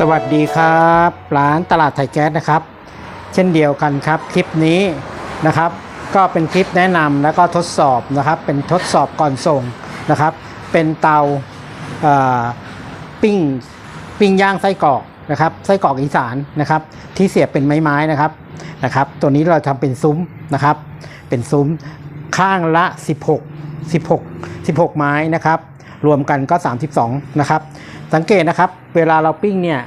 สวัสดีครับร้านตลาดไทยแก๊สนะครับ เช่นเดียวกันครับคลิปนี้นะครับ ก็เป็นคลิปแนะนำแล้วก็ทดสอบนะครับ เป็นทดสอบก่อนส่งนะครับ เป็นเตาเปิ้งปิ้งย่างไส้กรอกนะครับไส้กรอกอีสานนะครับ ที่เสียบเป็นไม้ๆนะครับนะครับ ตัวนี้เราทำเป็นซุ้มนะครับ เป็นซุ้มข้างละ 16 16 16 ไม้นะครับ รวมกันก็ 32 นะครับ สังเกตนะครับ เวลาเราปิ้งเนี่ย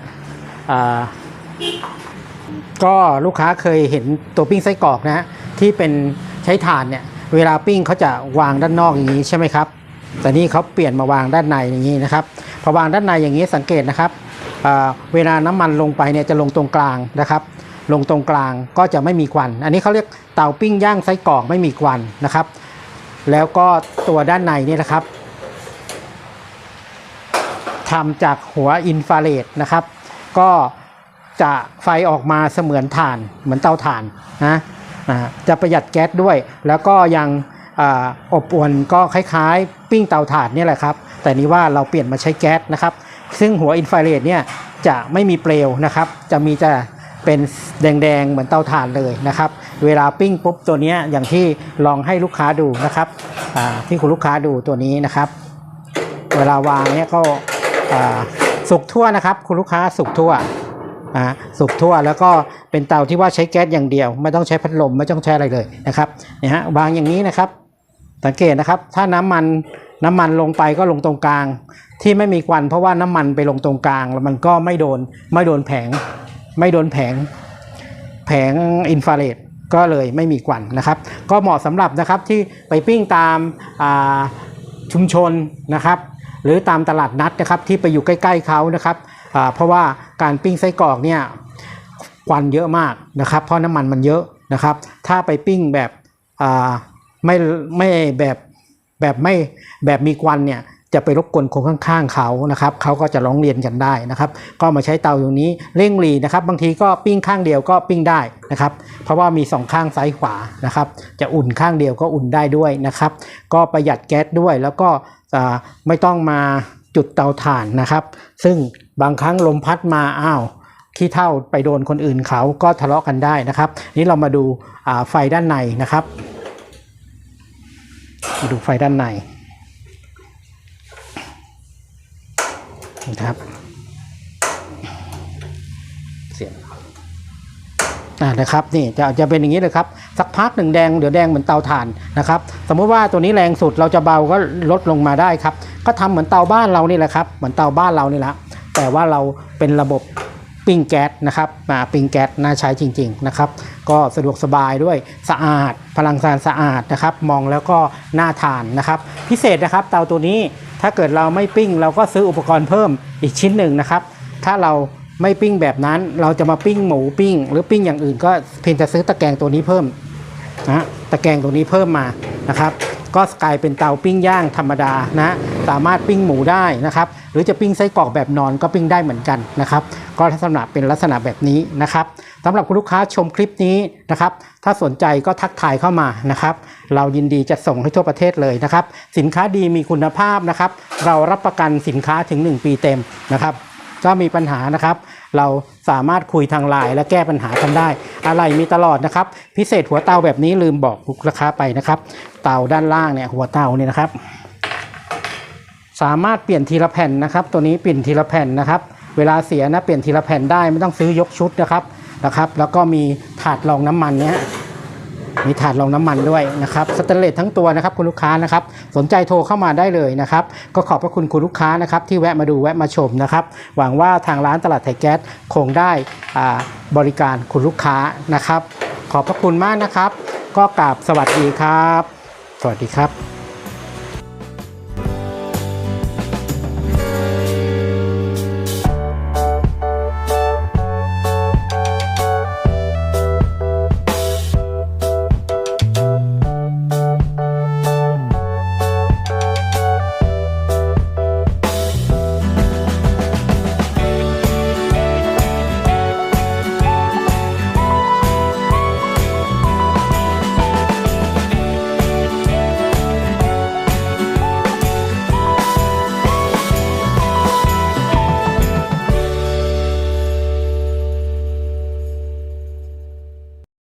ก็ลูกค้าเคยเห็นตัวปิ้งไส้กรอกนะฮะที่เป็นใช้ถ่านเนี่ยเวลาปิ้งเขาจะวางด้านนอกอย่างนี้ใช่ไหมครับแต่นี่เขาเปลี่ยนมาวางด้านในอย่างนี้นะครับพอวางด้านในอย่างนี้สังเกตนะครับเวลาน้ำมันลงไปเนี่ยจะลงตรงกลางนะครับ ลงตรงกลางก็จะไม่มีควัน อันนี้เขาเรียกเตาปิ้งย่างไส้กรอกไม่มีควันนะครับ แล้วก็ตัวด้านในนี่นะครับ ทำจากหัวอินฟราเรดนะครับ ก็จะไฟออกมาเสมือนถ่านเหมือนเตาถ่านนะจะประหยัดแก๊สด้วย แล้วก็ยังออบอวนก็คล้ายๆ ปิ้งเตาถ่านนี่แหละครับ แต่นี้ว่าเราเปลี่ยนมาใช้แก๊สนะครับ ซึ่งหัวอินฟราเรดเนี่ยจะไม่มีเปลวนะครับ จะมีจะเป็นแดงๆ เหมือนเตาถ่านเลยนะครับ เวลาปิ้งปุ๊บตัวนี้อย่างที่ลองให้ลูกค้าดูนะครับที่คุณลูกค้าดูตัวนี้นะครับ เวลาวางเนี่ยก็ สุกทั่วนะครับ คุณลูกค้าสุกทั่วสุกทั่วแล้วก็เป็นเตาที่ว่าใช้แก๊สอย่างเดียว ไม่ต้องใช้พัดลมไม่ต้องใช้อะไรเลยนะครับเนี่ยฮะวางอย่างนี้นะครับ สังเกตนะครับ ถ้าน้ำมันน้ำมันลงไปก็ลงตรงกลาง ที่ไม่มีควันเพราะว่าน้ำมันไปลงตรงกลาง แล้วมันก็ไม่โดนไม่โดนแผง ไม่โดนแผง แผงอินฟราเรดก็เลยไม่มีควันนะครับ ก็เหมาะสำหรับนะครับที่ไปปิ้งตามาชุมชนนะครับ หรือตามตลาดนัดนะครับที่ไปอยู่ใกล้ ๆเขานะครับเพราะว่าการปิ้งไส้กรอกเนี่ยควันเยอะมากนะครับ เพราะน้ำมันมันเยอะนะครับ ถ้าไปปิ้งแบบไม่ไม่แบบแบบไม่แบบมีควันเนี่ยจะไปรบกวนคนข้างๆเขานะครับเขาก็จะร้องเรียนกันได้นะครับ ก็มาใช้เตาอย่างนี้เร่งรีนะครับ บางทีก็ปิ้งข้างเดียวก็ปิ้งได้นะครับ เพราะว่ามีสองข้างซ้ายขวานะครับ จะอุ่นข้างเดียวก็อุ่นได้ด้วยนะครับ ก็ประหยัดแก๊สด้วยแล้วก็ ไม่ต้องมาจุดเตาถ่านนะครับ ซึ่งบางครั้งลมพัดมาอ้าวขี้เท่าไปโดนคนอื่นเขาก็ทะเลาะกันได้นะครับนี่เรามาดูาไฟด้านในนะครับมาดูไฟด้านในนะครับเสียง นะครับนี่จะจะเป็นอย่างนี้เลยครับสักพักหนึ่งแดงเดี๋ยวแดงเหมือนเตาถ่านนะครับสมมุติว่าตัวนี้แรงสุดเราจะเบาก็ลดลงมาได้ครับก็ทำเหมือนเตาบ้านเรานี่แหละครับเหมือนเตาบ้านเรานี่แหละแต่ว่าเราเป็นระบบปิ้งแก๊สนะครับมาปิ้งแก๊สน่าใช้จริงๆนะครับก็สะดวกสบายด้วยสะอาด พลังงานสะอาดนะครับมองแล้วก็น่าทานนะครับพิเศษนะครับเตาตัวนี้ถ้าเกิดเราไม่ปิ้ง เราก็ซื้ออุปกรณ์เพิ่มอีกชิ้นหนึ่งนะครับถ้าเรา ไม่ปิ้งแบบนั้นเราจะมาปิ้งหมูปิ้ง หรือปิ้งอย่างอื่นก็เพียงแต่ซื้อตะแกรงตัวนี้เพิ่มนะตะแกรงตัวนี้เพิ่มมานะครับ ก็กลายเป็นเตาปิ้งย่างธรรมดานะสามารถปิ้งหมูได้นะครับ หรือจะปิ้งไส้กรอกแบบนอนก็ปิ้งได้เหมือนกันนะครับ ก็ลักษณะเป็นลักษณะแบบนี้นะครับสำหรับคุณลูกค้าชมคลิปนี้นะครับ ถ้าสนใจก็ทักทายเข้ามานะครับ เรายินดีจะส่งให้ทั่วประเทศเลยนะครับ สินค้าดีมีคุณภาพนะครับ เรารับประกันสินค้าถึง 1 ปีเต็มนะครับ ถ้ามีปัญหานะครับ เราสามารถคุยทางไลน์และแก้ปัญหากันได้ อะไรมีตลอดนะครับ พิเศษหัวเตาแบบนี้ลืมบอกลูกค้าไปนะครับ เตาด้านล่างเนี่ยหัวเตาเนี่ยนะครับ สามารถเปลี่ยนทีละแผ่นนะครับ ตัวนี้เปลี่ยนทีละแผ่นนะครับ เวลาเสียนะเปลี่ยนทีละแผ่นได้ไม่ต้องซื้อยกชุดนะครับนะครับ แล้วก็มีถาดรองน้ำมันเนี่ย มีถาดรองน้ำมันด้วยนะครับสแตนเลสทั้งตัวนะครับคุณลูกค้านะครับสนใจโทรเข้ามาได้เลยนะครับก็ขอบพระคุณคุณลูกค้านะครับที่แวะมาดูแวะมาชมนะครับหวังว่าทางร้านตลาดไทยแก๊สคงได้บริการคุณลูกค้านะครับ ขอบพระคุณมากนะครับ ก็กราบสวัสดีครับ สวัสดีครับ